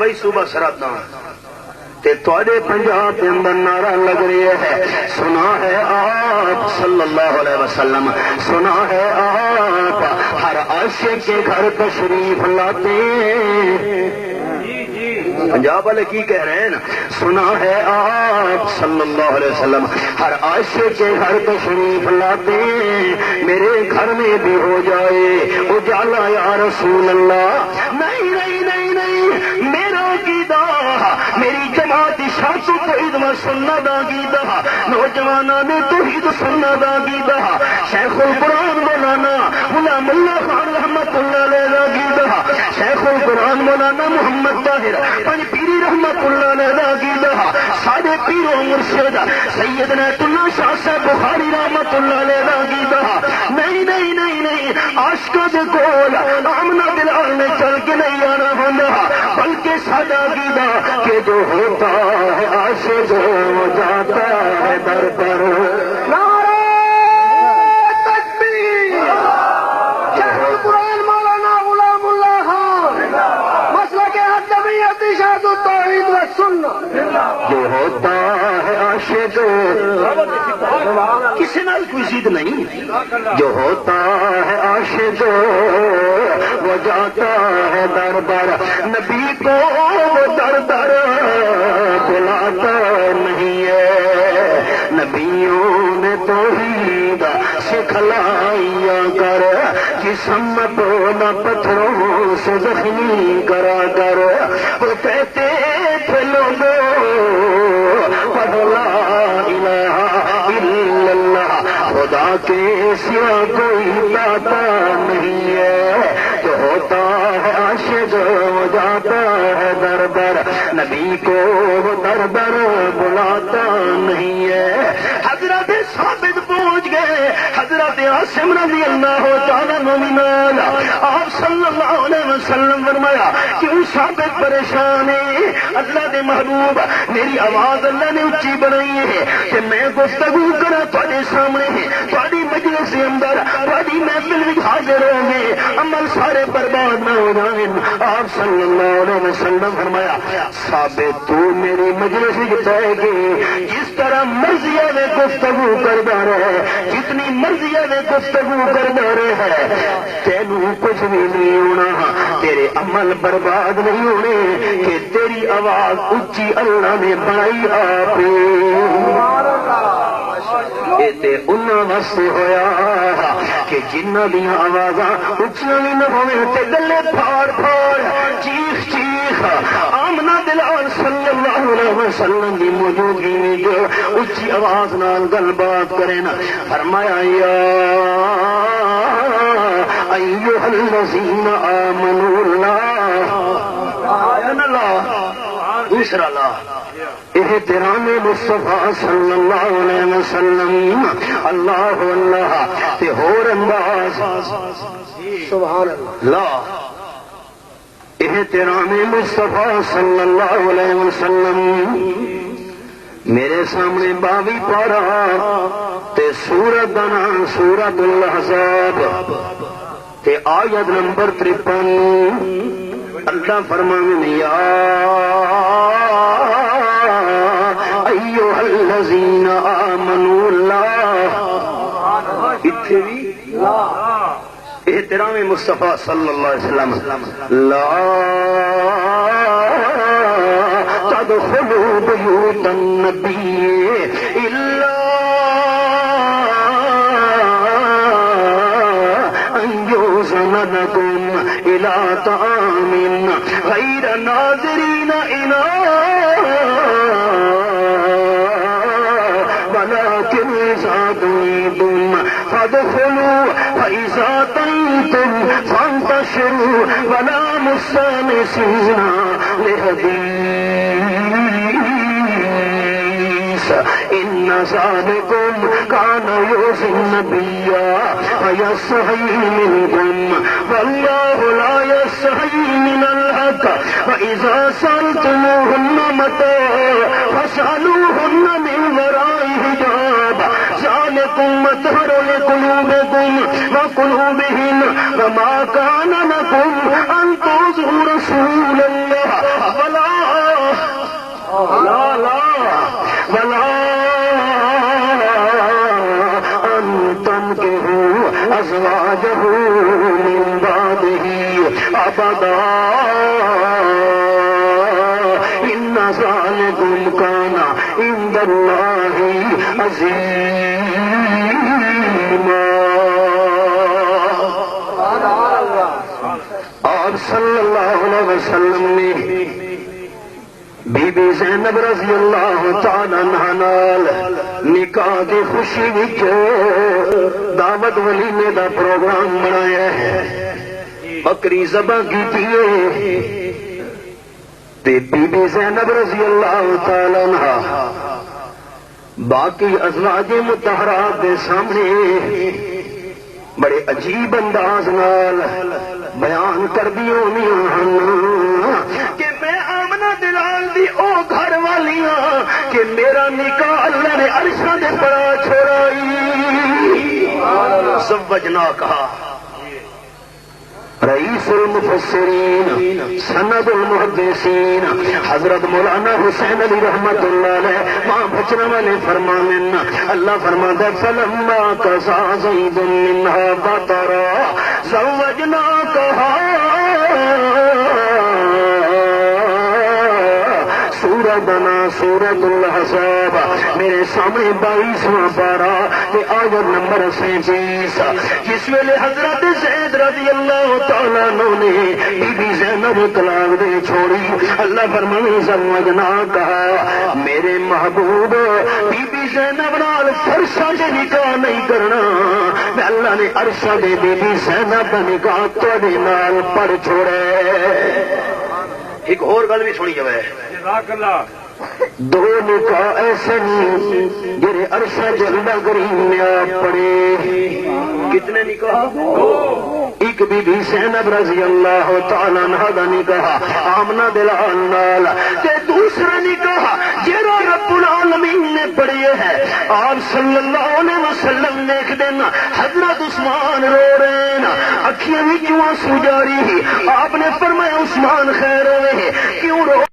بھائی، صبح سرات تے تھوڑے پنجاب کے اندر نعرہ لگ رہی ہے سنا ہے آپ صلی اللہ علیہ وسلم، سنا ہے آپ ہر عاشق کے گھر تشریف لاتے پنجاب والے کی کہہ رہے ہیں سنا ہے آپ صلی اللہ علیہ وسلم، ہر عاشق کے گھر تشریف لاتے میرے گھر میں بھی ہو جائے۔ اجالا یا رسول اللہ۔ نہیں نہیں نہیں نہیں۔ میرا میری جماعت شاط تو عید میں سننا دا گیدا نوجوان نے تو عید سننا دا گیدا شیخ القرآن مولانا غلام اللہ خان رحمت اللہ علیہ دا گیدا شیخ القرآن مولانا محمد طاہر پنج پیری رحمت اللہ علیہ دا گیدا سارے پیرو مرشد سید نیت اللہ شاہ صاحب بخاری رحمت اللہ علیہ دا گیدا نہیں نہیں نہیں نہیں، عاشقوں دے کول آمنا دلال نے چل کے نہیں آنا ہونا سادہ گیدا کہ جو ہوتا ہے عاشق وہ جاتا ہے در پر۔ مولانا غلام اللہ خان۔ التوحید و سنہ جو ہوتا ہے عاشق کسی نال کوئی ضد نہیں۔ جو ہوتا ہے عاشق، وہ جاتا ہے در در نبی کو وہ در در بلاتا نہیں ہے۔ نبیوں نے تو سکھلایا کر جسم تو نہ پتھروں سے زخمی کرا کر۔ وہ کہتے تھے لوگوں خدا کے سوا کوئی داتا نہیں ہے۔ جو ہوتا ہے عاشق، وہ جاتا ہے در در نبی کو وہ در در بلاتا نہیں ہے۔ حضرت ثابت حضرت رضی اللہ تعالیٰ نومنال آپ صلی اللہ علیہ وسلم فرمایا، کیوں ثابت پریشان ہے اللہ دے محبوب، میری آواز اللہ نے اچھی بنائی ہے کہ میں گفتگو کرا تھوڑے سامنے ہے تھوڑی مجلس کے اندر تھوڑی محفل بھی حاضر ہوں گے، عمل سارے برباد نہ ہو جائیں. آپ صلی اللہ علیہ وسلم فرمایا ثابت تو میری مجلس بتائے گی طرح مرضی میں گفتگو کردا رہے جتنی مرضی میں گفتگو کردا رہے تینوں کچھ بھی نہیں ہونا۔ تیرے عمل برباد نہیں ہونے۔ کہ تیری آواز اچھی اللہ نے بنائی آپ۔ واسطے ہویا کہ جنہ دیا آواز اچھا بھی نہ ہوئے گلے پھاڑ پھاڑ۔ چیخ چیخ۔ آمنا دلال وسلم دی موجودگی میں جو اچھی آواز نال گل بات کرے نا۔ فرمایا، یا ایوہ الذین آمنوا اللہ۔ اللہ۔ دوسرا لا۔ یہ احترام مصطفیٰ صلی اللہ علیہ وسلم۔ اللہ اللہ۔ تے ہور انداز۔ سبحان اللہ۔ لا۔ احترام مصطفیٰ صلی اللہ علیہ وسلم۔ میرے سامنے باوی پارا تے سورت کا نام سورت الحزاب تے آیت نمبر ترپن۔ اللہ فرمان یا ایوہ الذین آمنوا اللہ۔ اتھے بھی۔ احترام مصطفى صلى الله عليه وسلم. لا تدخلوا بيوت النبي الا ان لكم إلى طعام غير ناظرين إلى ولكن زاد فادخلوا فإذا طيتم فانتشروا ولا مستانسين لحديث. إن ذلكم كان يؤذي النبي فيستحي منكم. والله لا يستحي من الحق. فإذا سألتموهن متاع فاسألوهن من وراء حجاب ذلكم مطهر لقلوبكم وقلوبهن وما كان لكم أن تؤذوا رسول الله ولا، لا لا، ولا أن تنكحوا أزواجه من بعده أبدا إن ذلكم كان عند الله عظيما آپ صلی اللہ علیہ وسلم نے بی بی زینب رضی اللہ تعالی نال نکاح دی خوشی وچ دعوت ولیمے دا پروگرام بنایا ہے۔ بکری ذبح کیتی ہے۔ تے بی بی زینب رضی اللہ تعالی عنہ باقی ازواج متحرات دے سامنے بڑے عجیب انداز نال بیان کر کہ میں آمنا دلال دی او گھر والی ہاں کہ میرا نکاح اللہ نے عرشہ دے پڑا چھوڑائی۔ سوجنا کہا۔ رئیس المفسرین، سند المحدثین، حضرت مولانا حسین علی رحمت اللہ علیہ ماں بچنا والے فرمانن، اللہ فرماتا ہے، فلما قضا زید منها بطرا زوجنا کہا سورت بنا سورت الحساب۔ میرے سامنے بائیسواں پارا آیت نمبر سینتیس۔ جس ویلے حضرت زید رضی اللہ تعالیٰ عنہ نے بی بی زینب طلاق دے چھوڑی، اللہ فرمانے سمجھنا کہا میرے محبوب، بی بی زینب نال فرشا دے نکاح نہیں کرنا۔ میں اللہ نے عرشا دے بی بی زینب دا نکاح تھوڑے نال پڑھ چھوڑے ایک اور گل بھی سنی جائے جزاک اللہ۔ دو نکاح ایسے ہیں جرے عرشہ جلدہ کریم میں آپ پڑے کتنے نکاح؟ ایک بی بی سینب رضی اللہ تعالیٰ عنہ دا نکاح آمنہ دلال نال۔ تے دوسرا نکاح جرا رب العالمین نے پڑھے ہے۔ آپ صلی اللہ علیہ وسلم دیکھ دینا حضرت عثمان رو رہے ہیں۔ اکھیاں کیوں آنسو جاری ہی آپ نے فرمایا عثمان خیر ہوئے کیوں رو